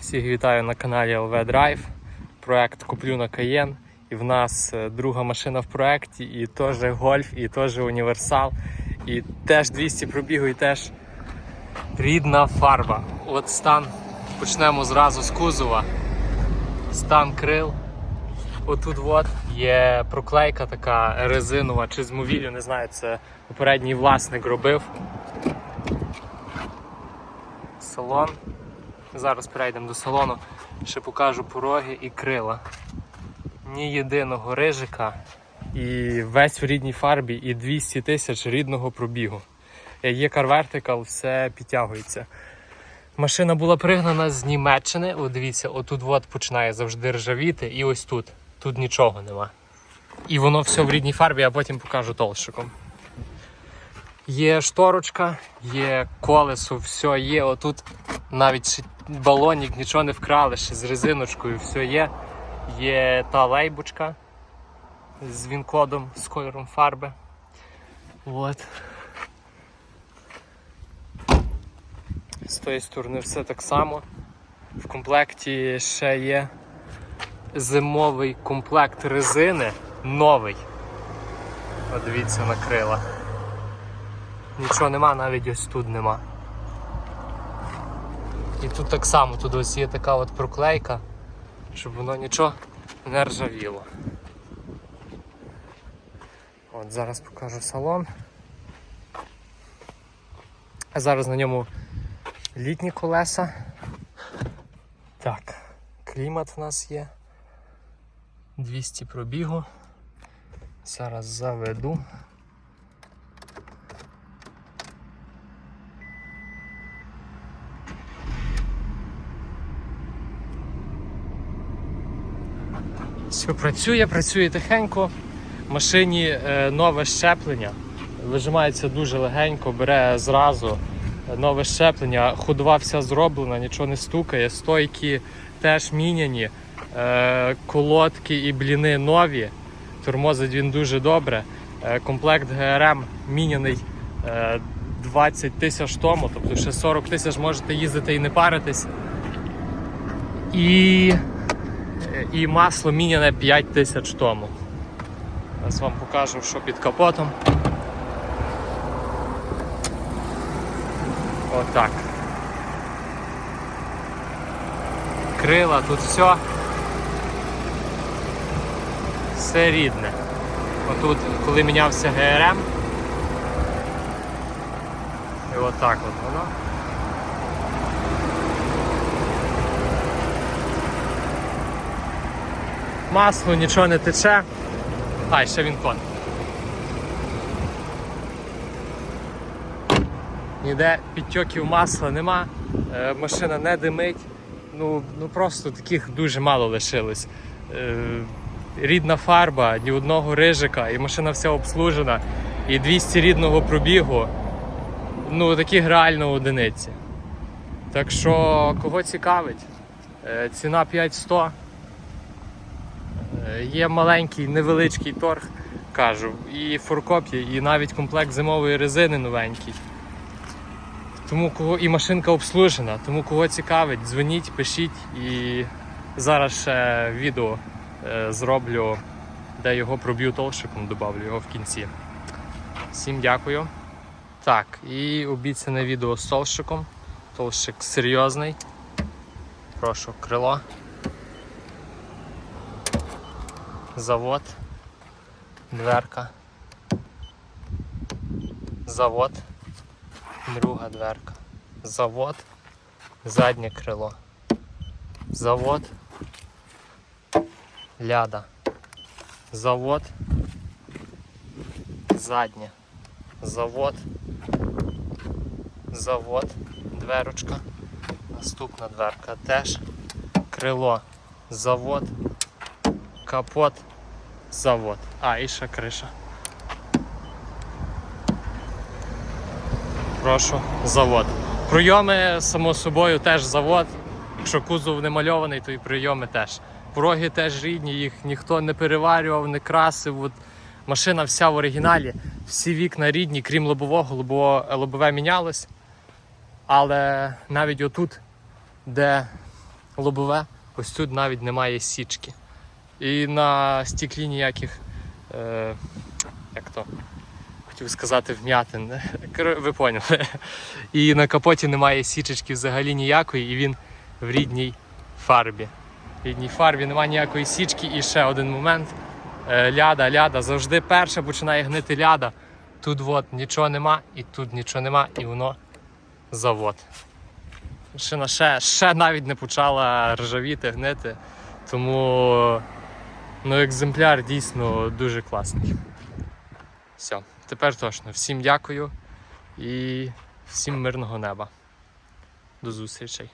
Всіх вітаю на каналі LV Drive. Проект Куплю на Каєн. І в нас е, друга машина в проекті, і теж гольф, і теж універсал, і теж 200 пробігу, і теж рідна фарба. От стан. Почнемо зразу з кузова. Стан крил. Отут от є проклейка така резинова чи з не знаю, це попередній власник робив. Салон. Зараз перейдемо до салону, ще покажу пороги і крила. Ні єдиного рижика і весь в рідній фарбі, і 200 тисяч рідного пробігу. Є Car Vertical, все підтягується. Машина була пригнана з Німеччини. О, дивіться, отут от починає завжди ржавіти, і ось тут. Тут нічого нема. І воно все в рідній фарбі, а потім покажу толщиком. Є шторочка, є колесо, все є. Отут навіть балонік, нічого не вкрали, ще з резиночкою все є. Є та лейбочка з він-кодом, з кольором фарби. От. З тої сторони все так само. В комплекті ще є зимовий комплект резини новий. От дивіться на крила. Нічого нема, навіть ось тут нема. І тут так само, тут ось є така от проклейка, щоб воно нічого не ржавіло. От зараз покажу салон. А зараз на ньому літні колеса. Так, клімат в нас є. 200 пробігу. Зараз заведу. Все працює, працює тихенько. В машині е, нове щеплення. Вижимається дуже легенько, бере зразу нове щеплення. Ходова вся зроблена, нічого не стукає. Стойки теж міняні. Е, колодки і бліни нові. Тормозить він дуже добре. Е, комплект ГРМ міняний е, 20 тисяч тому, тобто ще 40 тисяч можете їздити і не паритись. І і масло міняне 5 тисяч тому. Зараз вам покажу, що під капотом. Отак. Крила, тут все. Все рідне. Отут, коли мінявся ГРМ. І отак от воно. Масло, нічого не тече. А, ще він кон. Ніде підтьоків масла нема, е, машина не димить. Ну, ну просто таких дуже мало лишилось. Е, рідна фарба, ні одного рижика, і машина вся обслужена, і 200 рідного пробігу. Ну, таких реально одиниці. Так що, кого цікавить, е, ціна 5100. Є маленький невеличкий торг, кажу, і форкоп і навіть комплект зимової резини новенький. Тому кого і машинка обслужена, тому кого цікавить, дзвоніть, пишіть і зараз ще відео е, зроблю, де його проб'ю толщиком, додавлю його в кінці. Всім дякую. Так, і обіцяне відео з толщиком. Толщик серйозний. Прошу крило. Завод. Дверка. Завод. Друга дверка. Завод. Заднє крило. Завод. Ляда. Завод. Заднє. Завод. Завод. Дверочка. Наступна дверка теж. Крило. Завод. Капот. Завод. А, і ще криша. Прошу, завод. Прийоми, само собою, теж завод. Якщо кузов не мальований, то і прийоми теж. Пороги теж рідні, їх ніхто не переварював, не красив. От машина вся в оригіналі, всі вікна рідні, крім лобового, лобове, лобове мінялось. Але навіть отут, де лобове, ось тут навіть немає січки. І на стіклі ніяких, е, як то, хотів сказати, вм'ятин. Ви поняли. І на капоті немає січечки взагалі ніякої, і він в рідній фарбі. В рідній фарбі немає ніякої січки. І ще один момент. Е, Ляда, ляда. Завжди перша починає гнити ляда. Тут от нічого нема, і тут нічого нема, і воно завод. Шина ще, ще навіть не почала ржавіти, гнити. Тому ну, екземпляр дійсно дуже класний. Все, тепер точно. Всім дякую і всім мирного неба. До зустрічей.